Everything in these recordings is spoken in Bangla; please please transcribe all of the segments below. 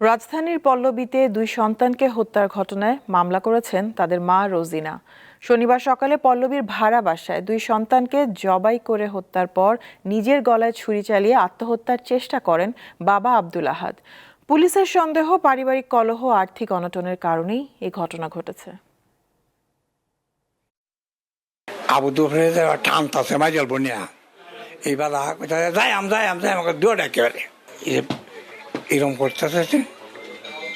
রাজধানীর পল্লবীতে দুই সন্তানকে হত্যার ঘটনায় মামলা করেছেন তাদের মা রোজিনা। শনিবার সকালে পল্লবীর ভাড়া বাসায় দুই সন্তানকে জবাই করে হত্যার পর নিজের গলায় ছুরি চালিয়ে আত্মহত্যার চেষ্টা করেন বাবা আব্দুল আহাদ। পুলিশের সন্দেহ, পারিবারিক কলহ, আর্থিক অনটনের কারণেই এই ঘটনা ঘটেছে। আবু দুপুরে এইবার আমাকে এরকম করতেছে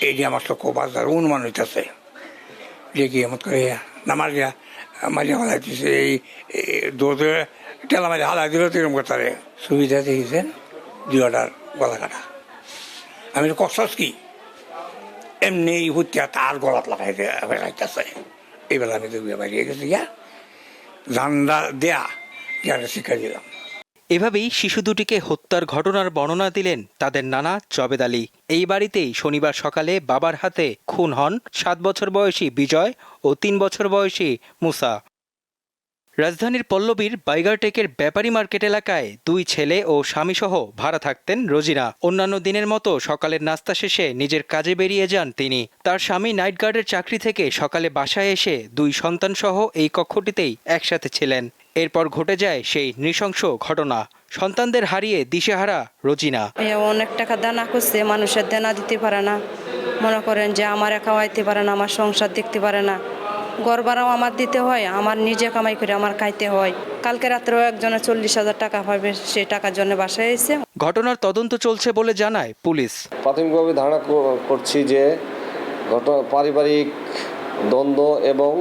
এইটি আমার খুব আজার, অনুমান হইতেছে। যে কি এমন করে নামার গিয়া মাঝে দিছে, এই দৌড়ে টেলা মাঝে হালাই দিল তো এরকম করতে সুবিধা দেখেছেন দুটার গলা কাটা। আমি কষ্ট কি এমনি হুতিয়া তার গলাত লাগাইতে লাগাইতেছে এইবেলা আমি দুই বাইরে গেছি গিয়া। জানলা দেয়া যারা শিক্ষা দিলাম। এভাবেই শিশু দুটিকে হত্যার ঘটনার বর্ণনা দিলেন তাদের নানা জবেদ আলী। এই বাড়িতেই শনিবার সকালে বাবার হাতে খুন হন সাত বছর বয়সী বিজয় ও তিন বছর বয়সী মুসা। রাজধানীর পল্লবীর বাইগারটেকের ব্যাপারী মার্কেট এলাকায় দুই ছেলে ও স্বামীসহ ভাড়া থাকতেন রোজিনা। অন্যান্য দিনের মতো সকালের নাস্তা শেষে নিজের কাজে বেরিয়ে যান তিনি। তার স্বামী নাইট গার্ডের চাকরি থেকে সকালে বাসায় এসে দুই সন্তানসহ এই কক্ষটিতেই একসাথে ছিলেন। এরপর ঘটে যায় সেই নৃশংস ঘটনা। সন্তানদের হারিয়ে দিশেহারা রোজিনা। অনেক টাকা দানা করছে মানুষের দেনা দিতে পারে না। মনে করেন যে আমার খাওয়াইতে পারে না আমার সংসার দেখতে পারে না। ঘর ভাড়াও আমার দিতে হয় আমার নিজে কামাই করে আমার খাইতে হয়। কালকে রাত্রেও একজনে চল্লিশ হাজার টাকা পাবে সেই টাকার জন্য বাসায় এসে ঘটনার তদন্ত চলছে বলে জানায় পুলিশ। প্রাথমিকভাবে ধারণা করছি যে ঘটনা পারিবারিক দ্বন্দ্ব এবং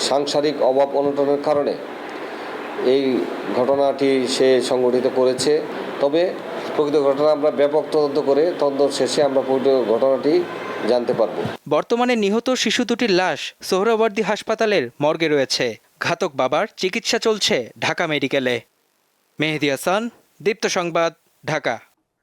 সাংসারিক অভাব অনটনের কারণে এই ঘটনাটি সে সংগঠিত করেছে। তবে প্রকৃত ঘটনা আমরা ব্যাপক তদন্ত করে তদন্ত শেষে আমরা প্রকৃত ঘটনাটি জানতে পারব। বর্তমানে নিহত শিশু দুটির লাশ সোহরাওয়ার্দী হাসপাতালের মর্গে রয়েছে। ঘাতক বাবার চিকিৎসা চলছে ঢাকা মেডিকেলে। মেহেদি হাসান, দীপ্ত সংবাদ, ঢাকা।